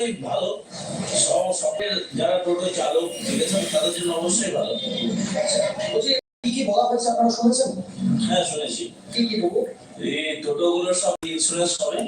ভালো। সব- সবের যারা টোটো চালক রিলেশন তাদের জন্য অবশ্যই ভালো। কি কি বলা হয়েছে আপনারা শুনেছেন? হ্যাঁ শুনেছি। কি কি দেবো? এই টোটোগুলোর সব ইন্স্যুরেন্স হবে।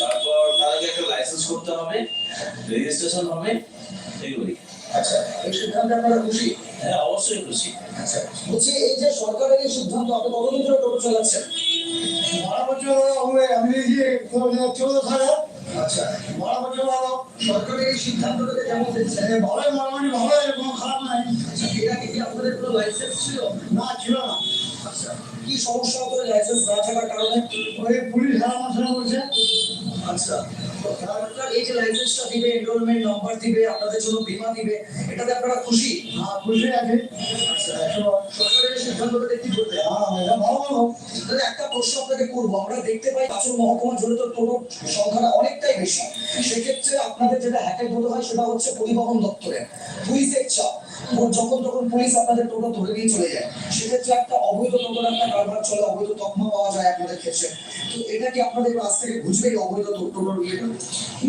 তারপর তাদেরকে একটা লাইসেন্স করতে হবে রেজিস্ট্রেশন হবে এইগুলি আচ্ছা এই সিদ্ধান্তে আপনারা খুশি? হ্যাঁ অবশ্যই খুশি। আচ্ছা বলছি এই যে সরকারের এই সিদ্ধান্ত আপনি কতদিন ধরে টোটো চালাচ্ছেন? বারো বছর আমি নিজে চোদ্দ সালে। আচ্ছা হলো সরকারের এই সিদ্ধান্তটাকে কেমন দেখছেন ভালোই মোটামুটি ভালো এরকম খারাপ নাই। আচ্ছা এটা কি আপনাদের কোনো ছিল? না ছিল না। আচ্ছা। কি সমস্যা হতো লাইসেন্স না থাকার কারণে? ওই পুলিশ হারা মশলা করছে আচ্ছা। এই যে লাইসেন্সটা দিবে এনরোলমেন্ট নাম্বার দিবে আপনাদের জন্য বীমা দিবে এটাতে আপনারা খুশি? হ্যাঁ খুশি আছে। আচ্ছা সরকারের এই কি বলতে হ্যাঁ এটা ভালো ভালো তাহলে একটা প্রশ্ন আপনাকে করব। আমরা দেখতে পাই কাছুর মহকুমা জুড়ে তো টোটোর সংখ্যাটা অনেকটাই বেশি। সেক্ষেত্রে আপনাদের যেটা হ্যাকেট হতে হয় সেটা হচ্ছে পরিবহন দপ্তরের। পুলিশের চাপ যখন তখন পুলিশ আপনাদের টোটো ধরে দিয়ে চলে যায়, সেক্ষেত্রে একটা অবৈধ টোটোর একটা কারবার চলে, অবৈধ তকমা পাওয়া যায় আপনাদের ক্ষেত্রে। তো এটা কি আপনাদের কাছ থেকে বুঝবে অবৈধ টোটোর ইয়েটা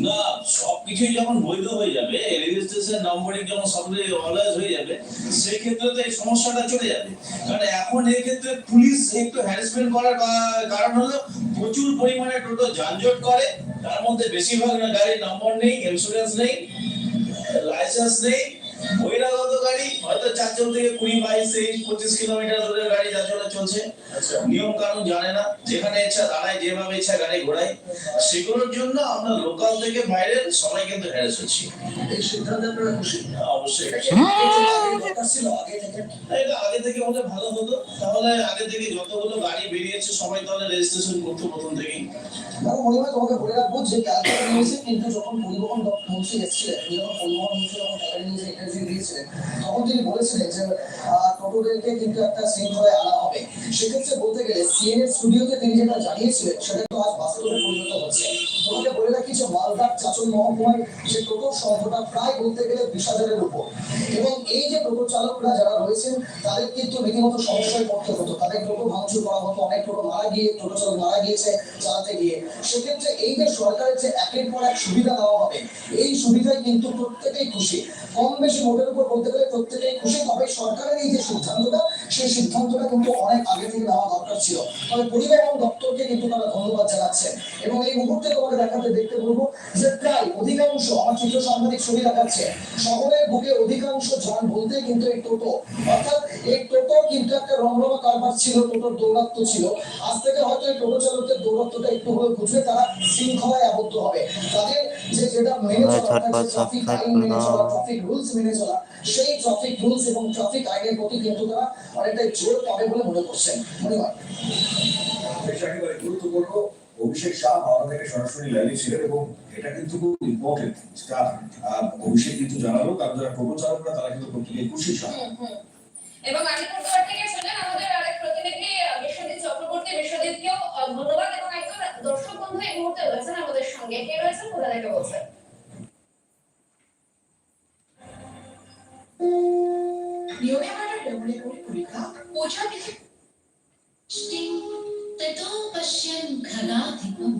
না সবকিছুই যখন বৈধ হয়ে যাবে রেজিস্ট্রেশন নম্বরিং যখন সব অলওয়েজ হয়ে যাবে সেই ক্ষেত্রে তো এই সমস্যাটা চলে যাবে। কারণ এখন এই ক্ষেত্রে পুলিশ একটু হ্যারাসমেন্ট করার কারণ হলো প্রচুর পরিমাণে টোটো যানজট করে, তার মধ্যে বেশিরভাগ গাড়ির নম্বর নেই ইন্স্যুরেন্স নেই লাইসেন্স নেই বহিরাগত গাড়ি হয়তো চারজন থেকে কুড়ি বাইশ তেইশ পঁচিশ কিলোমিটার দূরের গাড়ি যার জন্য চলছে। নিয়ম কানুন জানে না যেখানে ইচ্ছা দাঁড়ায় যেভাবে ইচ্ছা গাড়ি ঘোড়ায়। সেগুলোর জন্য আমরা লোকাল থেকে বাইরের সবাই কিন্তু হ্যারেস হচ্ছি। এই সিদ্ধান্তে আপনারা খুশি? অবশ্যই। এটা কি আগের দরকার ছিল আগে থেকে? এটা আগে থেকে হলে ভালো হতো। তাহলে আগে থেকে যতগুলো গাড়ি বেরিয়েছে সবাই তাহলে রেজিস্ট্রেশন করতো প্রথম থেকেই। হয় তোমাকে বলে রাখব যে কিন্তু যখন পরিবহন মন্ত্রী এসেছিলেন যখন পরিবহন মন্ত্রী যখন ক্যালকাটা নিউজে ইন্টারভিউ দিয়েছিলেন তখন তিনি বলেছিলেন যে টোটোদেরকে কিন্তু একটা শৃঙ্খলায় আনা হবে। সেক্ষেত্রে বলতে গেলে সিএনএ স্টুডিওতে তিনি যেটা জানিয়েছিলেন সেটা তো আজ বাস্তবে পরিণত হচ্ছে। এই যে কিন্তু প্রত্যেকেই খুশি। কম বেশি মোটের উপর বলতে গেলে প্রত্যেকেই খুশি, তবে সরকারের এই যে সিদ্ধান্তটা, সেই সিদ্ধান্তটা কিন্তু অনেক আগে থেকে নেওয়া দরকার ছিল। তবে পরিবহন দপ্তরকে কিন্তু তারা ধন্যবাদ জানাচ্ছে এবং এই মুহূর্তে তোমাকে দেখাতে দেখতে বলব যে প্রায় অধিকাংশ আমার চিত্র সাংবাদিক ছবি দেখাচ্ছে। শহরের বুকে অধিকাংশ যান বলতে কিন্তু এই টোটো। অর্থাৎ এই টোটো কিন্তু একটা রমরমা কারবার ছিল টোটোর দৌরাত্ম ছিল। আজ থেকে হয়তো এই টোটো চালকদের দৌরাত্মটা একটু হলে বুঝবে তারা শৃঙ্খলায় আবদ্ধ হবে। তাদের যে যেটা মেনে চলা ট্রাফিক আইন মেনে চলা ট্রাফিক রুলস মেনে চলা সেই ট্রাফিক রুলস এবং ট্রাফিক আইনের প্রতি কিন্তু তারা অনেকটাই জোর পাবে বলে মনে করছেন। মনে হয় বেশ একেবারে গুরুত্বপূর্ণ। অভিষেক শাহ হাওড়া থেকে সরাসরি লাইভে ছিলেন এবং এটা কিন্তু খুব ইম্পর্টেন্ট আহ, অভিষেক কিন্তু জানালো কারণ যারা চালকরা তারা কিন্তু প্রত্যেকে খুশি শাহ। এবং আলিপুরদুয়ার থেকে ছিলেন আমাদের আরেক প্রতিনিধি বিশ্বজিৎ চক্রবর্তী। বিশ্বজিৎকেও ধন্যবাদ এবং একজন দর্শক বন্ধু এই মুহূর্তে রয়েছেন আমাদের সঙ্গে। কে রয়েছেন? কোথা থেকে বলছেন? নিয়মে আমাদের পরীক্ষা থেকে ततो पश्यन् घनाधिपम्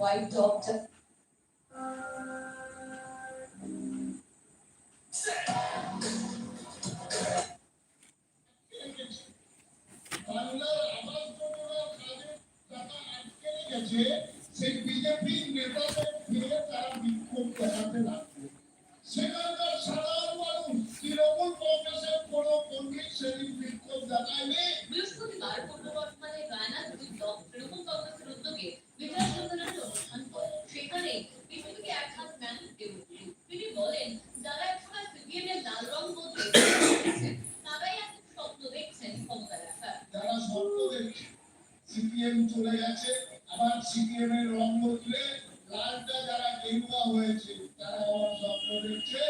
white doctor. jacket. সেই বিজেপি গায়না দুই কংগ্রেস স্বপ্ন সিপিএম চলে গেছে। আবার সিপিএম এর রং বদলে লালটা যারা গেরুয়া হয়েছে, তারা আবার স্বপ্ন দেখছে,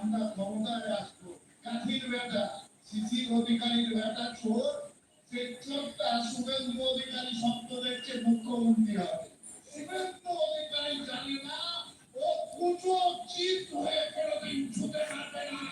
আমরা ক্ষমতায় আসব। কাঠির বেটা শিশির অধিকারীর বেটা চোর চোরটা শুভেন্দু অধিকারী স্বপ্ন দেখছে, মুখ্যমন্ত্রী হবে। শুভেন্দু অধিকারী জানি না, ও কুচো চিত হয়ে কোনোদিন ছুটে পারবে না।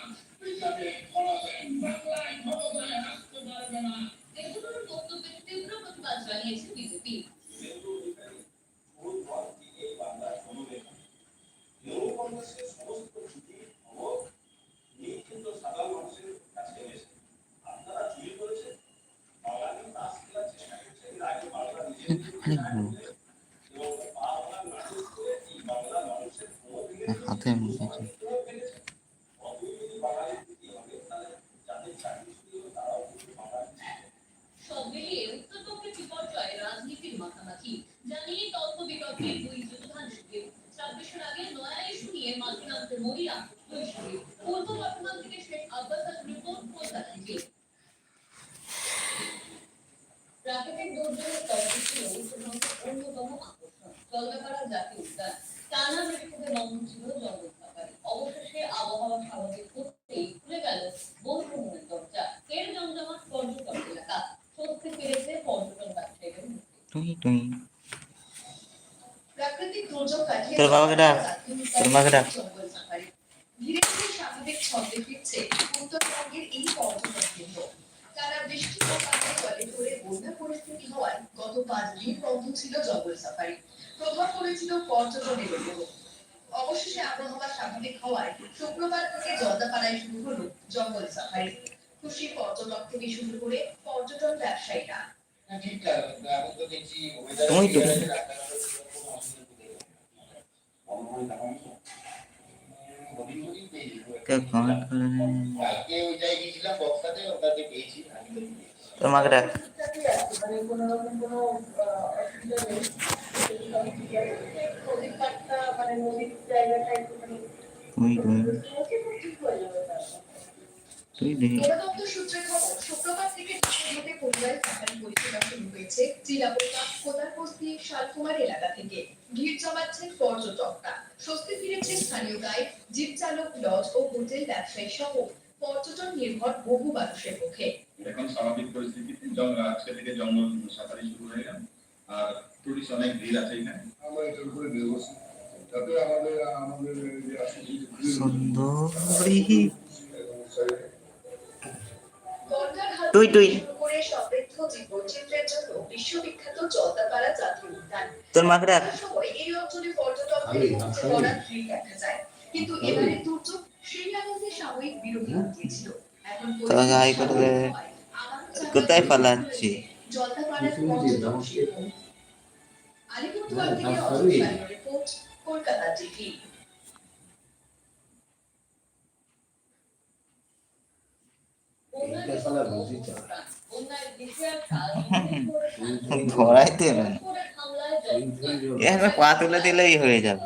থেকে প্রাকৃতিক দুর্যোগের তর্ক ছিল অন্যতম আকর্ষণ। জলদাপাড়া জাতীয় উদ্যান। টানা বিক্ষোভে মগ্ন ছিল জঙ্গল সাফারি অবশেষে আবহাওয়া স্বাভাবিক হতেই খুলে গেল ভ্রমণের দরজা এর জমজমাট পর্যটন এলাকা স্বস্তি ফিরেছে পর্যটন ব্যবসায়ীদের টুই প্রাকৃতিক দুর্যোগ কাটিয়ে তোর বাবাকে ডাক। তোর মাকে ডাক। জঙ্গল সাফারি ধীরে ধীরে স্বাভাবিক ছন্দে ফিরছে উত্তরবঙ্গের এই পর্যটন কেন্দ্র টানা বৃষ্টি ও পাহাড়ে জলে ধরে বন্যা হওয়ায় গত পাঁচ দিন বন্ধ ছিল জঙ্গল সাফারি। প্রভাব পড়েছিল পর্যটনের উপর অবশেষে আবহাওয়া স্বাভাবিক হওয়ায় শুক্রবার থেকে জলদাপাড়ায় শুরু হলো জঙ্গল সাফারি। খুশি পর্যটক থেকে শুরু করে পর্যটন ব্যবসায়ীরা। ঠিক এখন তো দেখছি তুমি মানে কোনো রকম কোনো অসুবিধা নেই। নদীর পাড়টা মানে নদীর জায়গাটা একটুখানি টুই টুই ঠিক হয়ে যাবে শালকুমার এলাকা থেকে। ভিড় জমাচ্ছেন পর্যটকরা। স্বস্তি ফিরেছে স্থানীয় গাইড জিপ চালক লজ ও হোটেল ব্যবসায়ী সহ পর্যটন নির্ভর বহু মানুষের মুখে। এখন স্বাভাবিক পরিস্থিতিতে জঙ্গল আজকে থেকে জঙ্গল সাফারি শুরু হয়ে গেল। আর টুরিস্ট অনেক ভিড় আছে এখানে। আমরা এটার উপরে নির্ভরশীল তাতে আমাদের আমাদের যে আসলে সুন্দরী। টুই টুই। থেকে শুরু করে সমৃদ্ধ জীববৈচিত্র্যের জন্য বিশ্ববিখ্যাত জলদাপাড়া জাতীয় উদ্যান। তোর মাকে ডাক একটা সময় এই অঞ্চলে পর্যটকদের উপচে পড়ার ভিড় দেখা যায়। কিন্তু এবারে দুর্যোগ কোথায় পালাচ্ছি? পা তুলে দিলেই হয়ে যাবে।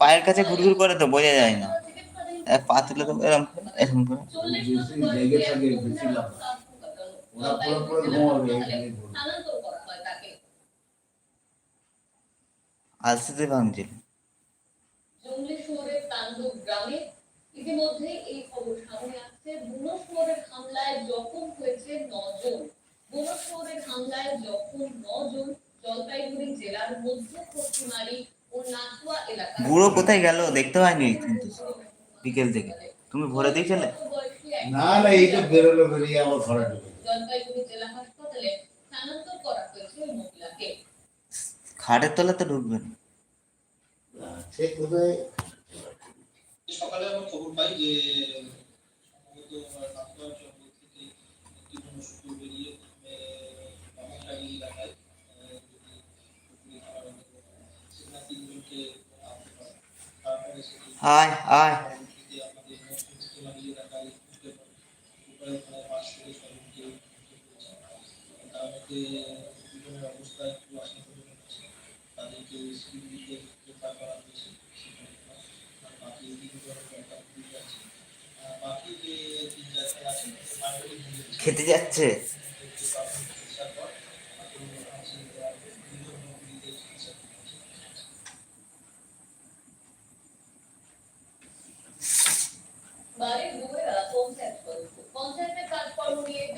পায়ের কাছে ঘুরঘুর করে তো বোঝা যায় না। এ, পা এরকম এরকম করে ওরা পুরো পুরো ঘুমাবে স্থানান্তর করা। তাকে আলসিতে ভাঙছিল। জঙ্গলি শুয়োরের তাণ্ডব গ্রামে ইতিমধ্যে এই খবর সামনে আসছে। বুনো শুয়োরের হামলায় জখম হয়েছে নজন বুনো শুয়োরের হামলায় জখম নজন জলপাইগুড়ি জেলার মধ্য পশ্চিমারি ও নাকুয়া এলাকা বুড়ো কোথায় গেল? দেখতে পাইনি কিন্তু। বিকেল থেকে। তুমি ভরে দিয়েছিলে না না এই তো বেরোলো বেরিয়ে আমার ঘরে ঢুকে জলপাইগুড়ি জেলা হাসপাতালে স্থানান্তর করা হয়েছে ওই মহিলাকে। খাটের তলা তো ঢুকবে না? সে কোথায়? সকালে আমরা খবর পাই যে তার মধ্যে অবস্থা একটু তাদেরকে করা হয়েছে আর বাকি বাকি যে তিন আছে খেতে যাচ্ছে?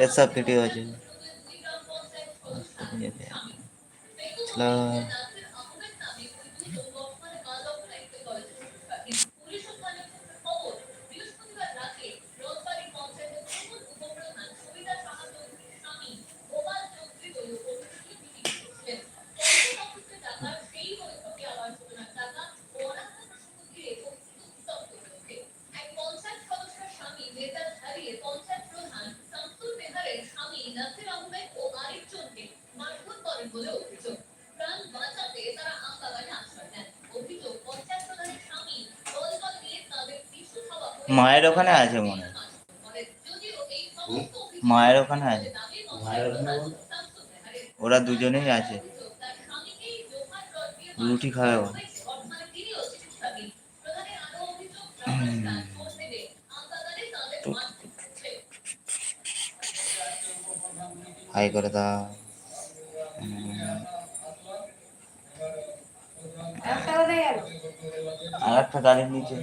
এসব ভিডিও আছে ছিল মায়ের ওখানে আছে মনে হয়। মায়ের ওখানে আছে। ওরা দুজনেই আছে। রুটি খাবে হাই করে দাও আর একটা গাড়ির নিচে।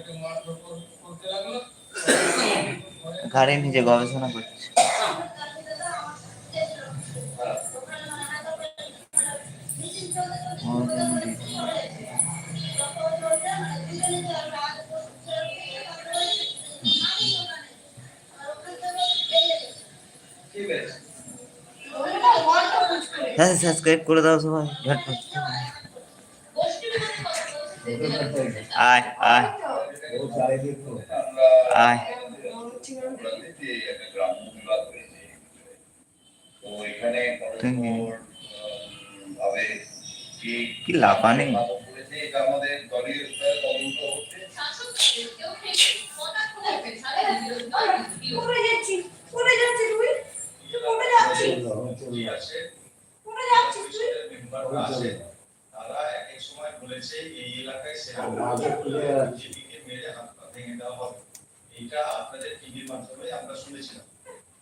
গাড়ির নিচে গবেষণা করছে। হ্যাঁ সাবস্ক্রাইব করে দাও সবাই ঝটপট। আয় আয়। আয়। মেম্বাররা আছে তারা এক এক সময় বলেছে এই এলাকায় মেরে হাত পা ভেঙে দেওয়া হবে এইটা আপনাদের টিভির মাধ্যমে আমরা শুনেছিলাম।